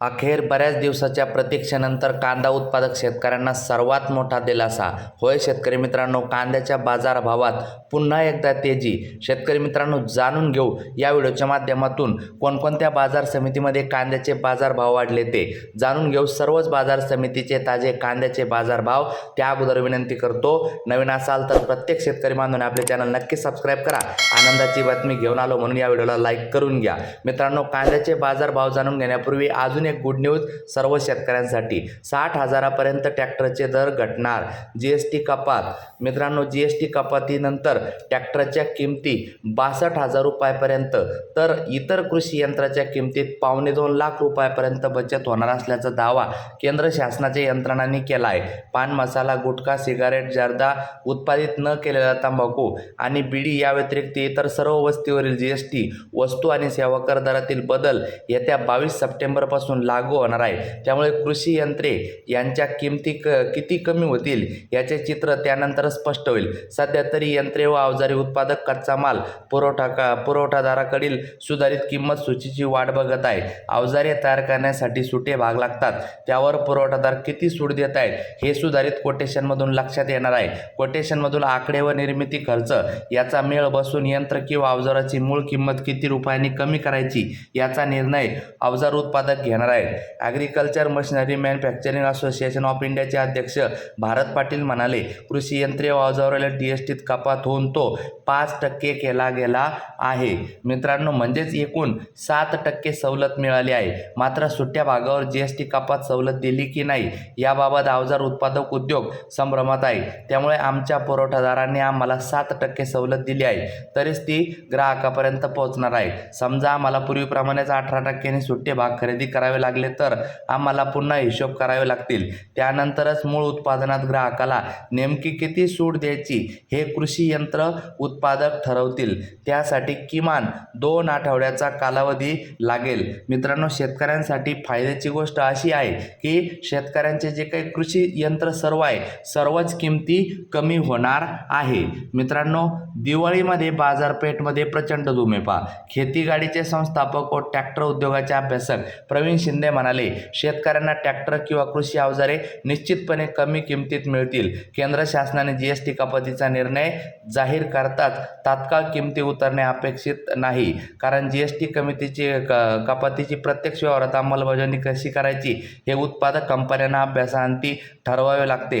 अखेर बऱ्याच दिवसाच्या प्रतीक्षेनंतर कांदा उत्पादक शेतकऱ्यांना सर्वात मोठा दिलासा. होय शेतकरी मित्रांनो कांद्याच्या बाजारभावात पुन्हा एकदा तेजी. शेतकरी मित्रांनो जाणून घेऊ या व्हिडिओच्या माध्यमातून कोणकोणत्या बाजार समितीमध्ये कांद्याचे बाजारभाव वाढले ते. जाणून घेऊ सर्वच बाजार समितीचे ताजे कांद्याचे बाजारभाव. त्या अगोदर विनंती करतो नवीन असाल तर प्रत्येक शेतकरी बांधून आपले चॅनल नक्की सबस्क्राईब करा. आनंदाची बातमी घेऊन आलो म्हणून या व्हिडिओला लाईक करून घ्या. मित्रांनो कांद्याचे बाजारभाव जाणून घेण्यापूर्वी अजून एक गुड न्यूज सर्व शेतकऱ्यांसाठी. साठ हजारापर्यंत ट्रॅक्टरचे दर घटणार. जी एस टी कपात. मित्रांनो जी एस टी कपातीनंतर ट्रॅक्टरच्या किमती बासष्ट हजार रुपयापर्यंत. तर इतर कृषी यंत्राच्या किमतीत पावणे दोन लाख रुपयापर्यंत बचत होणार असल्याचा दावा केंद्र शासनाच्या यंत्रणांनी केला आहे पान मसाला गुटखा सिगारेट जर्दा उत्पादित न केलेला तंबाखू आणि बिडी या व्यतिरिक्त इतर सर्व वस्तीवरील जी एस टी वस्तू आणि सेवा कर दरातील बदल येत्या बावीस सप्टेंबरपासून लागू होणार आहे. त्यामुळे कृषी यंत्रे यांच्या किमती क किती कमी होतील याचे चित्र त्यानंतर स्पष्ट होईल. सध्या तरी यंत्रे व अवजारे उत्पादक कच्चा माल पुरवठा का पुरवठादाराकडील सुधारित किंमत सूचीची वाट बघत आहे. अवजारे तयार करण्यासाठी सुटे भाग लागतात. त्यावर पुरवठादार किती सूट देत आहेत हे सुधारित कोटेशनमधून लक्षात येणार आहे. कोटेशनमधून आकडे व निर्मिती खर्च याचा मेळ बसून यंत्र किंवा अवजाराची मूळ किंमत किती रुपयांनी कमी करायची याचा निर्णय अवजार उत्पादक घेणार आहेत. Agriculture machinery manufacturing association of इंडियाचे अध्यक्ष भारत पाटील म्हणाले कृषी यंत्रे व अवजाराला डी एस टीत कपात होऊन तो पाच टक्के केला गेला आहे. मित्रांनो म्हणजेच एकूण सात टक्के सवलत मिळाली आहे. मात्र सुट्ट्या भागावर जी एस टी कपात सवलत दिली की नाही याबाबत अवजार उत्पादक उद्योग संभ्रमात आहे. त्यामुळे आमच्या पुरवठादारांनी आम्हाला सात टक्के सवलत दिली आहे. तरीच ती ग्राहकापर्यंत पोहोचणार आहे. समजा आम्हाला पूर्वीप्रमाणेच अठरा टक्क्यांनी सुट्टे भाग खरेदी करावे लागले तर आम्हाला पुन्हा हिशोब करावे लागतील. त्यानंतरच मूळ उत्पादनात ग्राहकाला नेमकी किती सूट द्यायची हे कृषी यंत्र उत्पादक ठरवतील. त्यासाठी किमान दोन आठवड्याचा कालावधी लागेल. मित्रांनो शेतकऱ्यांसाठी फायद्याची गोष्ट अशी आहे की शेतकऱ्यांचे जे काही कृषी यंत्र सर्व आहे सर्वच किमती कमी होणार आहे. मित्रांनो दिवाळीमध्ये बाजारपेठमध्ये प्रचंड धुमेपा खेतीगाडीचे संस्थापक व ट्रॅक्टर उद्योगाचे अभ्यासक प्रवीण शिंदे म्हणाले शेतकऱ्यांना ट्रॅक्टर किंवा कृषी अवजारे निश्चितपणे कमी किमतीत मिळतील. केंद्र शासनाने जी एस टी कपातीचा निर्णय जाहीर करताच तात्काळ किमती उतरणे अपेक्षित नाही. कारण जी एस टी कमितीची क कपातीची प्रत्यक्ष व्यवहारात अंमलबजावणी कशी करायची हे उत्पादक कंपन्यांना अभ्यासांती ठरवावे लागते.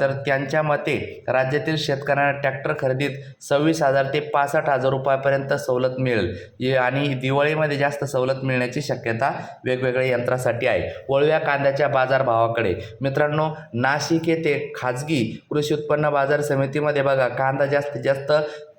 तर त्यांच्या मते राज्यातील शेतकऱ्यांना ट्रॅक्टर खरेदीत सव्वीस हजार ते पासष्ट हजार रुपयापर्यंत सवलत मिळेल. आणि दिवाळीमध्ये जास्त सवलत मिळण्याची शक्यता वेगवेगळ्या यंत्रासाठी आहे. वळव्या कांद्याच्या बाजारभावाकडे. मित्रांनो नाशिक येथे खाजगी कृषी उत्पन्न बाजार समितीमध्ये बघा कांदा जास्तीत जास्त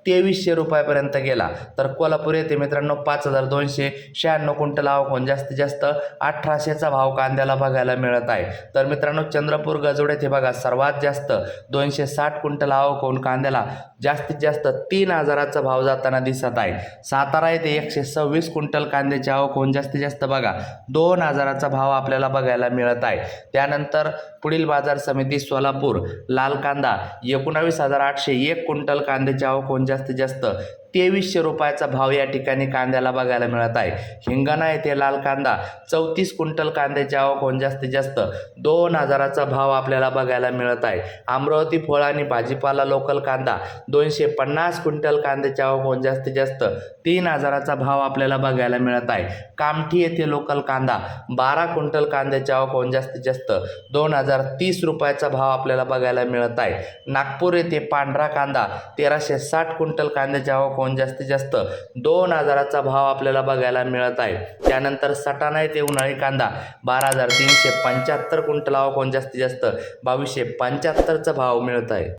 तेवीसशे रुपयापर्यंत गेला. तर कोल्हापूर येथे मित्रांनो पाच हजार दोनशे शहाण्णव क्विंटल आवक होऊन जास्तीत जास्त अठराशेचा भाव कांद्याला बघायला मिळत आहे. तर मित्रांनो चंद्रपूर गजोड येथे बघा सर्वात जास्त दोनशे साठ क्विंटल आवक होऊन कांद्याला जास्तीत जास्त तीन हजाराचा भाव जाताना दिसत आहे. सातारा येथे एकशे सव्वीस क्विंटल कांद्याची आवक होऊन जास्तीत जास्त बघा दोन हजाराचा भाव आपल्याला बघायला मिळत आहे. त्यानंतर पुढील बाजार समिती सोलापूर लाल कांदा एकोणावीस हजार आठशे एक क्विंटल कांद्याची आवक होऊन जास्तीत जास्त तेवीसशे रुपयाचा भाव या ठिकाणी कांद्याला बघायला मिळत आहे. हिंगणा येथे लाल कांदा चौतीस क्विंटल कांद्याची आवक होऊन जास्तीत जास्त दोन हजाराचा भाव आपल्याला बघायला मिळत आहे. अमरावती फळ आणि भाजीपाला लोकल कांदा दोनशे पन्नास क्विंटल कांद्याची आवक होऊन जास्तीत जास्त तीन हजाराचा भाव आपल्याला बघायला मिळत आहे. कामठी येथे लोकल कांदा बारा क्विंटल कांद्याची आवक होऊन जास्तीत जास्त दोन हजार तीस रुपयाचा भाव आपल्याला बघायला मिळत आहे. नागपूर येथे पांढरा कांदा तेराशे साठ क्विंटल कांद्याची आवक होऊन जास्तीत जास्त दोन हजाराचा भाव आपल्याला बघायला मिळत आहे. त्यानंतर सटाणा येथे उन्हाळी कांदा बारा हजार तीनशे पंच्याहत्तर क्विंटल. आवक जास्तीत जास्त? बावीसशे पंच्याहत्तरचा भाव मिळत आहे.